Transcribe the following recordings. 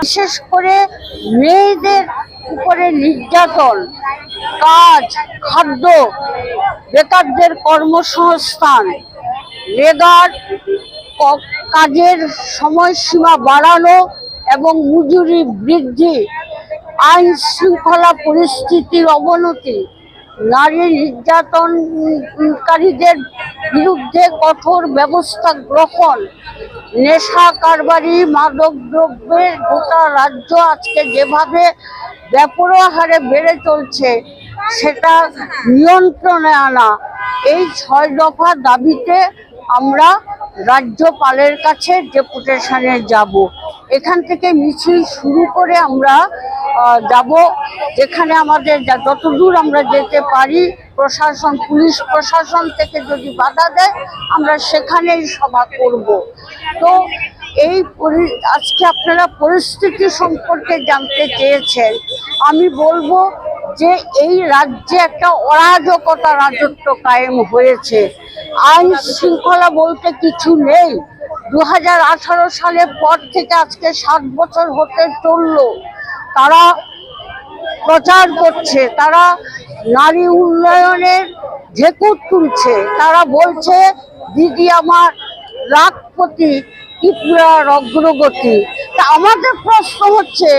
বিশেষ করে মেয়েদের উপরে নির্যাতন, কাজ, খাদ্য, বেকারদের কর্মসংস্থান লেগার ক- কাজের সময়সীমা বাড়ানো এবং মজুরি বৃদ্ধি, আইন শৃঙ্খলা পরিস্থিতির অবনতি, নারী নির্যাতনকারীদের বিরুদ্ধে কঠোর ব্যবস্থা গ্রহণ নেশা, কারবারি, মাদক, দ্রব্যের গোটা রাজ্য আজকে যেভাবে ব্যাপরোয়া হারে বেড়ে চলছে, সেটা নিয়ন্ত্রণে আনা। এই ছয় দফা দাবিতে আমরা রাজ্যপালের কাছে ডেপুটেশনে যাব, এখান থেকে মিছিল শুরু করে আমরা যাব, যেখানে আমাদের যতদূর আমরা যেতে পারি প্রশাসন, পুলিশ প্রশাসন থেকে যদি বাধা দেয়, আমরা সেখানেই সভা করব। তো এই আজকে আপনারা পরিস্থিতি সম্পর্কে জানতে চেয়েছেন। আমি বলব যে এই রাজ্যে একটা অরাজকতা রাজত্ব কায়েম হয়েছে। আইন শৃঙ্খলা বলতে কিছু নেই। দু হাজার আঠারো সালের পর থেকে আজকে সাত বছর হতে চলল। তারা প্রচার করছে, তারা নারী উন্নয়নের ঝেকুর তুলছে। তারা বলছে, দিদি আমার লাখপতি ত্রিপুরার অগ্রগতি তা আমাদের প্রশ্ন হচ্ছে,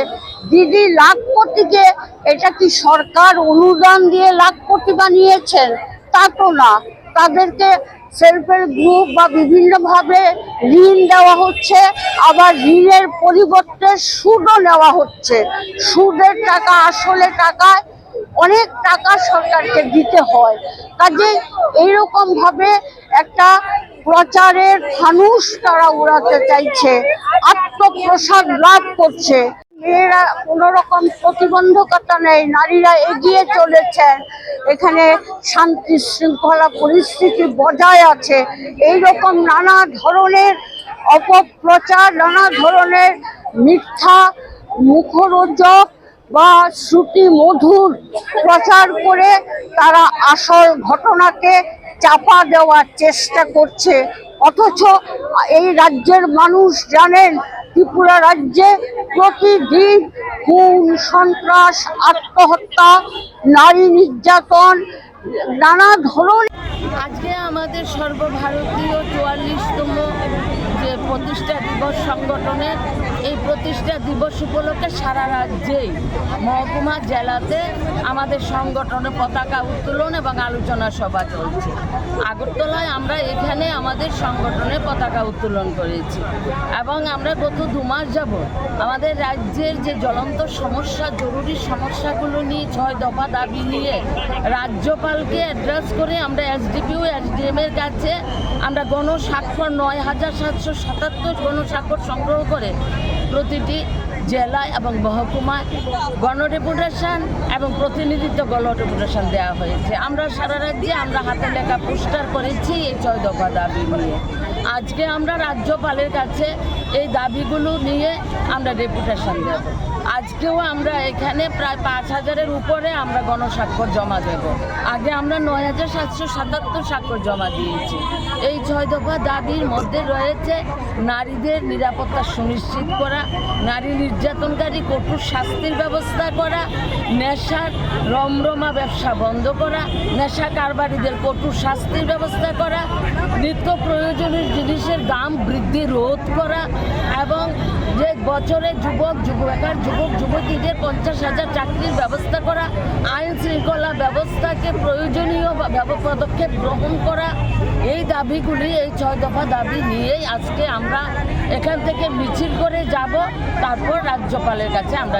দিদি লাখপতিকে এটা কি সরকার অনুদান দিয়ে লাখপতি বানিয়েছেন? তা তো না। তাদেরকে সেলফ হেল্প গ্রুপ বা বিভিন্নভাবে ঋণ দেওয়া হচ্ছে, আবার ঋণের পরিবর্তে সুদও নেওয়া হচ্ছে। সুদের টাকা আসলে টাকায় অনেক টাকা সরকারকে দিতে হয়। কাজে এইরকম ভাবে একটা প্রচারের ফানুষ তারা উড়াতে চাইছে, আত্মপ্রসাদ লাভ করছে। মেয়েরা কোনো রকম প্রতিবন্ধকতা নেই, নারীরা এগিয়ে চলেছেন। এখানে শান্তি শৃঙ্খলা পরিস্থিতি বজায় আছে। এই রকম নানা ধরনের অপপ্রচার, নানা ধরনের মিথ্যা, মুখরোচক বা শ্রুতি মধুর প্রচার করে তারা আসল ঘটনাকে চাপা দেওয়ার চেষ্টা করছে। অথচ এই রাজ্যের মানুষ জানেন, ত্রিপুরা রাজ্যে প্রতিদিন খুন, সন্ত্রাস, আত্মহত্যা, নারী নির্যাতন, নানা ধরনের আজকে আমাদের সর্বভারতীয় চুয়াল্লিশতম প্রতিষ্ঠা দিবস সংগঠনের এই প্রতিষ্ঠা দিবস উপলক্ষে সারা রাজ্যেই মহকুমা জেলাতে আমাদের সংগঠনে পতাকা উত্তোলন এবং আলোচনা সভা চলছে। আগরতলায় আমরা এখানে আমাদের সংগঠনে পতাকা উত্তোলন করেছি এবং আমরা গত দু মাস যাব আমাদের রাজ্যের যে জ্বলন্ত সমস্যা, জরুরি সমস্যাগুলো নিয়ে ছয় দফা দাবি নিয়ে রাজ্যপালকে অ্যাড্রেস করে আমরা এসডিপিও, এসডিএম এর কাছে আমরা গণস্বাক্ষর নয় হাজার সাতশো সাতাত্তর গণস্বাক্ষর সংগ্রহ করে প্রতিটি জেলায় এবং মহকুমায় গণডেপুটেশন এবং প্রতিনিধিত্ব গণডেপুটেশন দেওয়া হয়েছে। আমরা সারা রাজ্যে আমরা হাতে লেখা পোস্টার করেছি এই ছয় দফা দাবি নিয়ে। আজকে আমরা রাজ্যপালের কাছে এই দাবিগুলো নিয়ে আমরা ডেপুটেশন দেব। আজকেও আমরা এখানে প্রায় পাঁচ হাজারের উপরে আমরা গণস্বাক্ষর জমা দেব। আগে আমরা নয় হাজার সাতশো সাতাত্তর স্বাক্ষর জমা দিয়েছি। এই ছয় দফা দাবির মধ্যে রয়েছে নারীদের নিরাপত্তা সুনিশ্চিত করা, নারী নির্যাতনকারী কঠোর শাস্তির ব্যবস্থা করা, নেশার রমরমা ব্যবসা বন্ধ করা, নেশা কারবারিদের কঠোর শাস্তির ব্যবস্থা করা, নিত্য প্রয়োজনীয় জিনিসের দাম বৃদ্ধি রোধ করা এবং যে বছরে যুবক যুব বেকার যুবক, যুবতীদের পঞ্চাশ হাজার চাকরির ব্যবস্থা করা, আইন শৃঙ্খলা ব্যবস্থাকে প্রয়োজনীয় পদক্ষেপ গ্রহণ করা, এই দাবিগুলি, এই ছয় দফা দাবি নিয়েই আজকে আমরা এখান থেকে মিছিল করে যাব, তারপর রাজ্যপালের কাছে আমরা